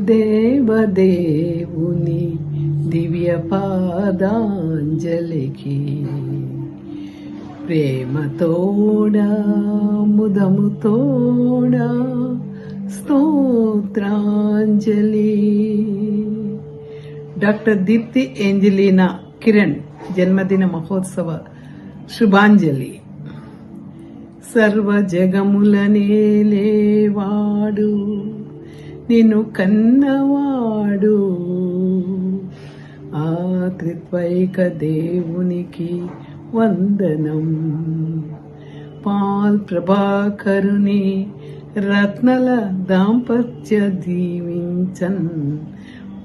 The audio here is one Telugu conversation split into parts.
దేవదేవుని దివ్య పాదాంజలికి ప్రేమతోడా ముదముతోడా స్తోత్రాంజలి. డాక్టర్ దీప్తి ఏంజలీనా కిరణ్ జన్మదిన మహోత్సవ శుభాంజలి. సర్వ జగములనే లేవాడు. నిన్ను కన్నవాడు. ఆ త్రిత్వైక దేవునికి వందనం. పాల్ ప్రభాకరుని రత్నల దాంపత్య దీవించన్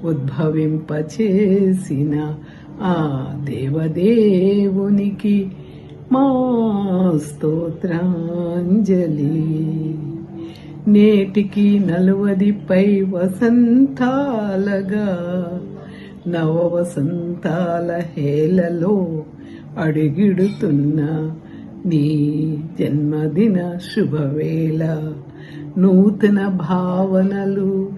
ఉద్భవింపచేసిన ఆ దేవదేవునికి మా స్తోత్రాంజలి. నేటికి నలువదిపై వసంతాలగా. నవ వసంతాల హేలలో అడిగిడుతున్న నీ జన్మదిన శుభవేళ. నూతన భావనలు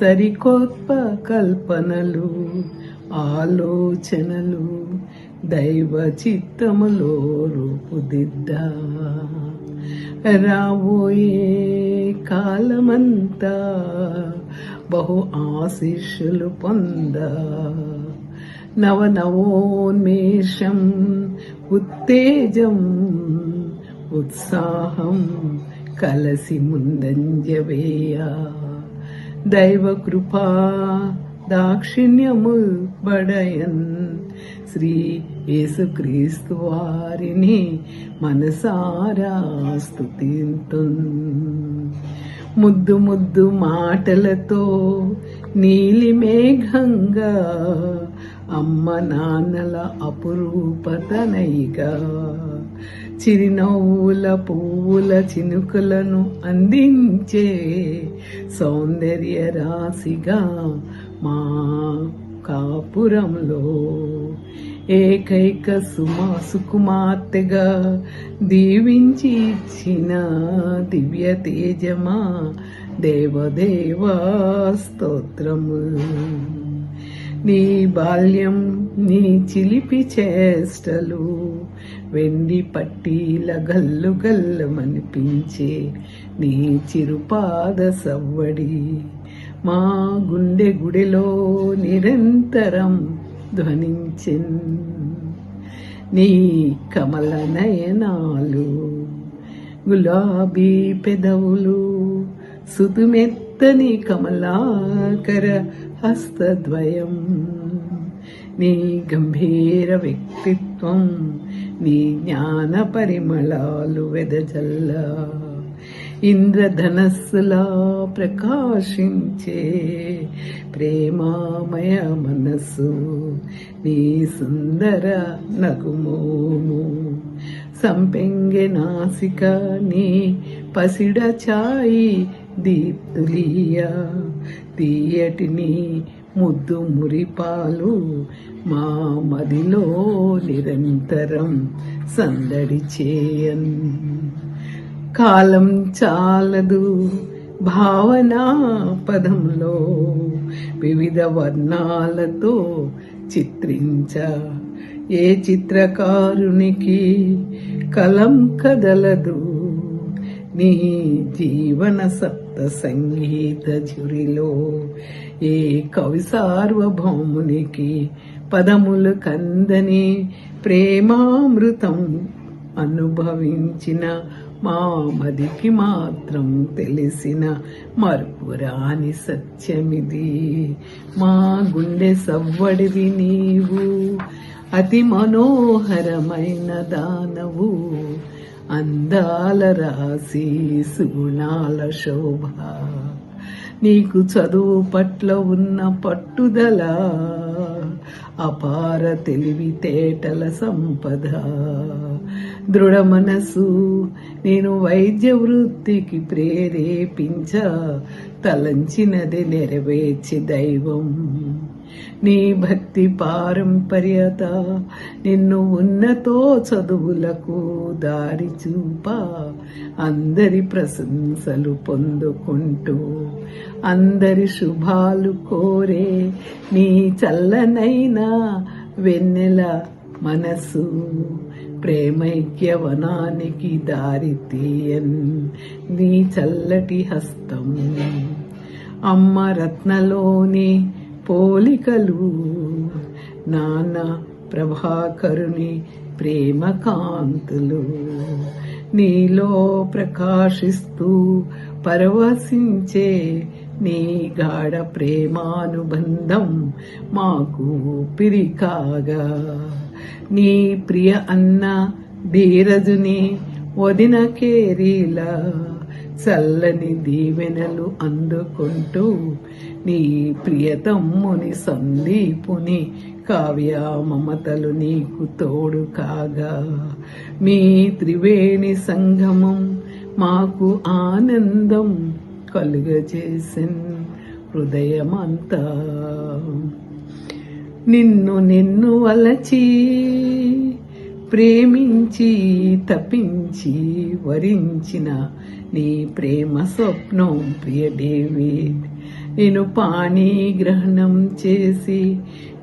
సరికొత్త కల్పనలు ఆలోచనలు దైవ చిత్తములో రూపుదిద్దా. రాబోయే కాలమంతా బహు ఆశీస్సులు పొంద. నవ నవోన్మేషం ఉత్తేజం ఉత్సాహం కలసి ముందంజవేయ. దైవ కృపా దాక్షిణ్యము బడయన్ శ్రీ యేసుక్రీస్తు వారిని మనసారా స్తుతింతున్ ముద్దు ముద్దు మాటలతో నీలి మేఘంగా అమ్మ నాన్నల అపురూపతనైగా చిరునవ్వుల పువ్వుల చినుకులను అందించే సౌందర్య రాశిగా మా కాపురంలో ఏకైక సుమా సుకుమార్తెగా దీవించి ఇచ్చిన దివ్య తేజమా దేవదేవా స్తోత్రము. నీ బాల్యం నీ చిలిపి చేష్టలు వెండి పట్టీల గల్లు గల్లమనిపించే నీ చిరుపాద సవ్వడి మా గుండె గుడిలో నిరంతరం ధ్వనించెన్. నీ కమల నయనాలు గులాబీ పెదవులు సుతుమెత్తని కమలాకర హస్తద్వయం. నీ గంభీర వ్యక్తిత్వం నీ జ్ఞాన పరిమళాలు వెదజల్లా. ఇంద్రధనస్సులా ప్రకాశించే ప్రేమామయ మనస్సు నీ సుందర నగుమోము సంపెంగె నాసిక నీ పసిడ ఛాయి దీప్తులీయ తీయటి నీ ముద్దు మురిపాలు మా మదిలో నిరంతరం సందడి చేయన్. కాలం చాలదు. భావనా పదంలో వివిధ వర్ణాలతో చిత్రించ. ఏ చిత్రకారునికి కలం కదలదు. నీ జీవన సప్త సంగీత జురిలో ఏ కవి సార్వభౌమునికి పదములు కందని ప్రేమామృతం అనుభవించిన మా మదికి మాత్రం తెలిసిన మరుపురాని సత్యమిది. మా గుండె సవ్వడివి నీవు అతి మనోహరమైన దానవు. అందాల రాశి సుగుణాల శోభ. నీకు చదువు పట్ల ఉన్న పట్టుదల అపార తెలివితేటల సంపద. దృఢ మనసు నేను వైద్య వృత్తికి ప్రేరేపించ తలంచినది నెరవేర్చి దైవం. నీ భక్తి పారంపర్యత నిన్ను ఉన్నతో చదువులకు దారి చూప. అందరి ప్రశంసలు పొందుకుంటూ అందరి శుభాలు కోరే నీ చల్లనైనా వెన్నెల మనసు. ప్రేమైక్యవనానికి దారి తీయన్ నీ చల్లటి హస్తం. అమ్మ రత్నలోని పోలికలు నాన్న ప్రభాకరుని ప్రేమ కాంతులు నీలో ప్రకాశిస్తూ పరవశించే నీ గాఢ ప్రేమానుబంధం మాకు పిరికాగా నీ ప్రియ అన్న ధీరజుని వదిన కేరీలా చల్లని దీవెనలు అందుకుంటూ నీ ప్రియతమ్ముని సందీపుని కావ్య మమతలు నీకు తోడు కాగా. మీ త్రివేణి సంగమం మాకు ఆనందం కలుగజేసిన్ హృదయమంతా. నిన్ను నిన్ను వలచి ప్రేమించి తప్పించి వరించిన నీ ప్రేమ స్వప్నం ప్రియ డేవిడ్. నేను పాణిగ్రహణం చేసి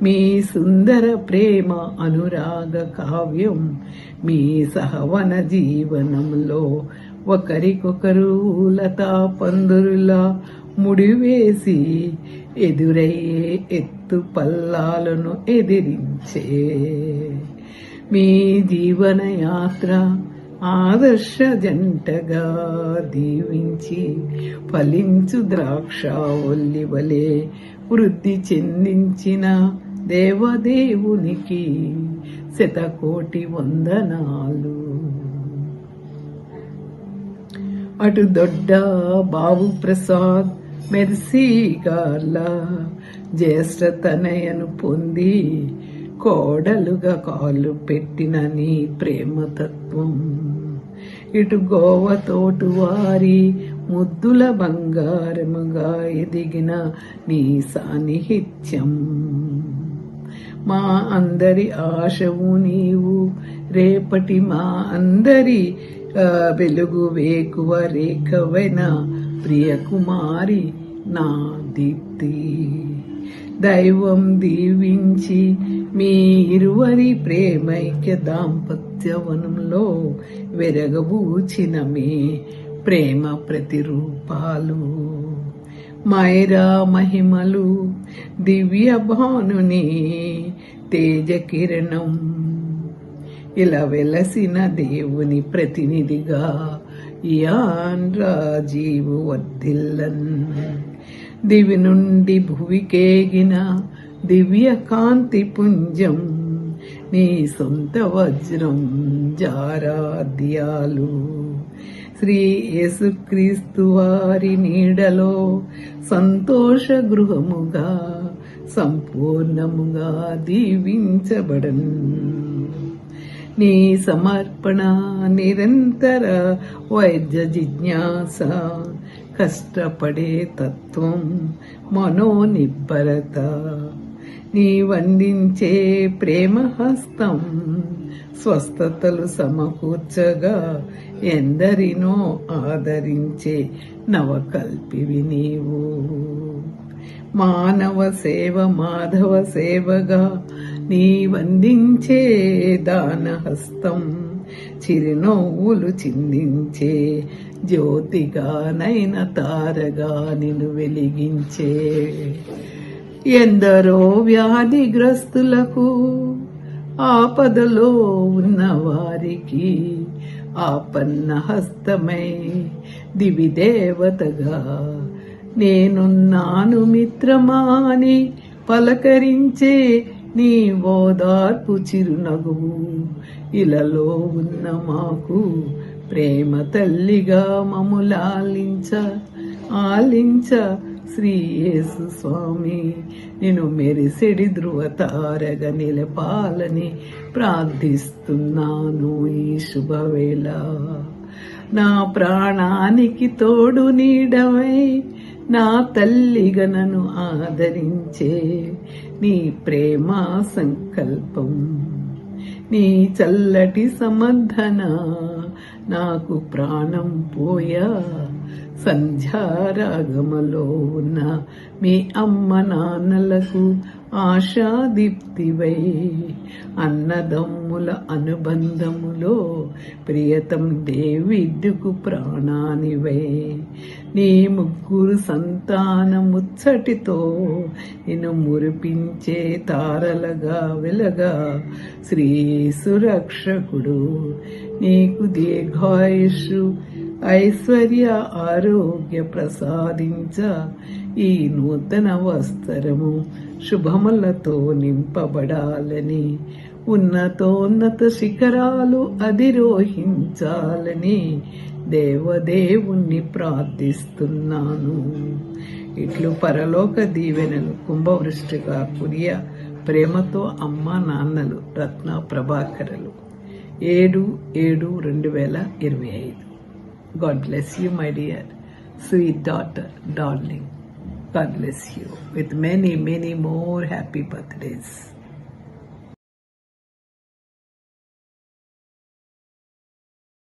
మీ సుందర ప్రేమ అనురాగ కావ్యం మీ సహవన జీవనంలో ఒకరికొకరు లతా పందురులా ముడివేసి ఎదురయ్యే ఎత్తు పల్లాలను ఎదిరించే మీ జీవన యాత్ర ఆదర్శ జంటగా దీవించి ఫలించు ద్రాక్ష ఒల్లివలే వృద్ధి చెందించిన దేవదేవునికి శతకోటి వందనాలు. అటు దొడ్డ బాబు ప్రసాద్ మెర్సీగాల జ్యేష్ఠ తనయను పొంది కోడలుగా కాలు పెట్టిన నీ ప్రేమతత్వం. ఇటు గోవతోటు వారి ముద్దుల బంగారముగా ఎదిగిన నీ సాన్నిహిత్యం. మా అందరి ఆశవు నీవు రేపటి మా అందరి వెలుగు వేకువ రేఖవైన ప్రియకుమారి నా దీప్తి. దైవం దీవించి మీ ఇరువరి ప్రేమైక్య దాంపత్యవనంలో వెరగబూచిన మీ ప్రేమ ప్రతిరూపాలు. మైరా మహిమలు దివ్య భానుని తేజ కిరణం ఇలా వెలసిన దేవుని ప్రతినిధిగా యాన్ రాజీవు వర్ధిల్లన్ దివి నుండి భువికేగిన దివ్య కాంతి పుంజం నీ సొంత వజ్రం జారాద్యాలు. శ్రీ యేసుక్రీస్తు వారి నీడలో సంతోష గృహముగా సంపూర్ణముగా దీవించబడను. నీ సమర్పణ నిరంతర వైద్య జిజ్ఞాస. కష్టపడే తత్వం మనోనిబ్బరత. నీ వందించే ప్రేమ హస్తం స్వస్థతలు సమకూర్చగా ఎందరినో ఆదరించే నవకల్పివి నీవు. మానవ సేవ మాధవ సేవగా నీ వందించే దానహస్తం చిరునవ్వులు చిందించే జ్యోతిగానైన తారగా నిన్ను వెలిగించే. ఎందరో వ్యాధిగ్రస్తులకు ఆపదలో ఉన్న వారికి ఆపన్న హస్తమై దివి దేవతగా నేనున్నాను మిత్రమాని పలకరించే నీ ఓదార్పు చిరునగువు ఇలలో ఉన్న మాకు ప్రేమ తల్లిగా మములాలించ ఆలించ. శ్రీ యేసు స్వామి నేను మెరిసెడి ధృవతారగ నిలపాలని ప్రార్థిస్తున్నాను ఈ శుభవేళ. నా ప్రాణానికి తోడు నీడవై నా తల్లిగా నన్ను ఆదరించే నీ ప్రేమ సంకల్పం నీ చల్లటి సమర్థన నాకు ప్రాణం పోయా. సంధ్యారాగమలో ఉన్న మీ అమ్మ నాన్నలకు ఆశాదీప్తివై అన్నదమ్ముల అనుబంధములో ప్రియతం దేవిడ్డుకు ప్రాణానివై. నీ ముగ్గురు సంతానముచ్చటితో నిన్ను మురిపించే తారలగా వెలగా శ్రీ సురక్షకుడు. నీకు దీర్ఘాయుషు ఐశ్వర్య ఆరోగ్య ప్రసాదించ ఈ నూతన వస్త్రము. శుభములతో నింపబడాలని ఉన్నతోన్నత శిఖరాలు అధిరోహించాలని దేవదేవుణ్ణి ప్రార్థిస్తున్నాను. ఇట్లు పరలోక దీవెనలు కుంభవృష్టిగా కురియ ప్రేమతో అమ్మ నాన్నలు రత్న ప్రభాకరలు. ఏడు ఏడు రెండు వేల ఇరవై ఐదు. God bless you my dear sweet daughter darling. God bless you with many, many more happy birthdays.